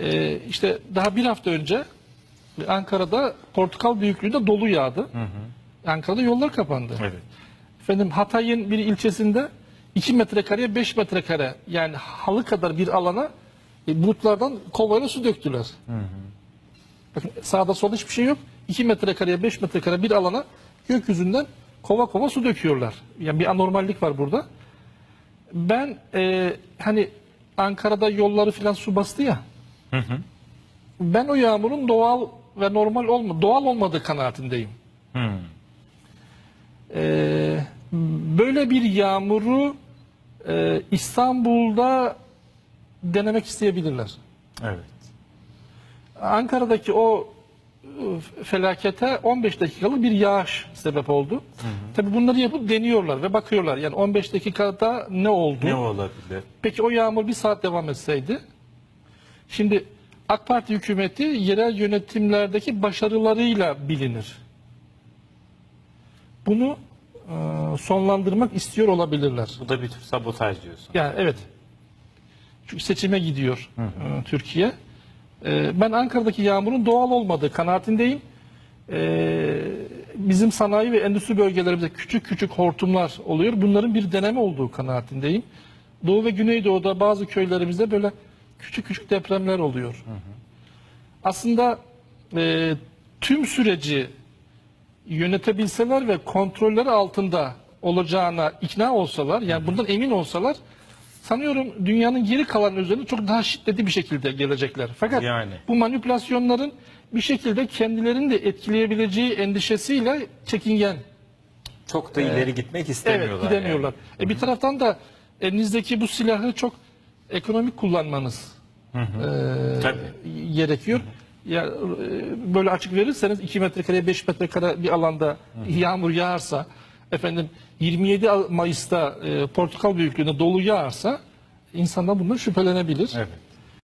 Ee, işte daha bir hafta önce Ankara'da portakal büyüklüğünde dolu yağdı. Ankara'da yollar kapandı. Evet. Efendim Hatay'ın bir ilçesinde 2 metrekareye 5 metrekare yani halı kadar bir alana e, bulutlardan kovayla su döktüler. Bakın sağda solda hiçbir şey yok. 2 metrekareye 5 metrekare bir alana gökyüzünden kova kova su döküyorlar. Yani bir anormallik var burada. Ben e, hani Ankara'da yolları filan su bastı ya. Ben o yağmurun doğal ve normal olma, doğal olmadığı kanaatindeyim. Hmm. Ee, böyle bir yağmuru e, İstanbul'da denemek isteyebilirler. Evet. Ankara'daki o e, felakete 15 dakikalık bir yağış sebep oldu. Tabii bunları yapıp deniyorlar ve bakıyorlar. Yani 15 dakikada ne oldu? Ne olabilir? Peki o yağmur bir saat devam etseydi? Şimdi AK Parti hükümeti yerel yönetimlerdeki başarılarıyla bilinir. Bunu e, sonlandırmak istiyor olabilirler. Bu da bir tür sabotaj diyorsun. Yani evet. Çünkü seçime gidiyor e, Türkiye. E, ben Ankara'daki yağmurun doğal olmadığı kanaatindeyim. E, bizim sanayi ve endüstri bölgelerimizde küçük küçük hortumlar oluyor. Bunların bir deneme olduğu kanaatindeyim. Doğu ve Güneydoğu'da bazı köylerimizde böyle küçük küçük depremler oluyor. Aslında e, tüm süreci yönetebilseler ve kontrolleri altında olacağına ikna olsalar, yani bundan emin olsalar sanıyorum dünyanın geri kalan üzerine çok daha şiddetli bir şekilde gelecekler. Fakat Yani. bu manipülasyonların bir şekilde kendilerini de etkileyebileceği endişesiyle çekingen. Çok da ileri gitmek istemiyorlar. Evet, gidemiyorlar. E, bir taraftan da elinizdeki bu silahı çok ekonomik kullanmanız e, Tabii. gerekiyor. Ya e, böyle açık verirseniz 2 metrekare 5 metrekare bir alanda yağmur yağarsa efendim 27 Mayıs'ta e, portakal büyüklüğünde dolu yağarsa insanlar bundan şüphelenebilir. Evet.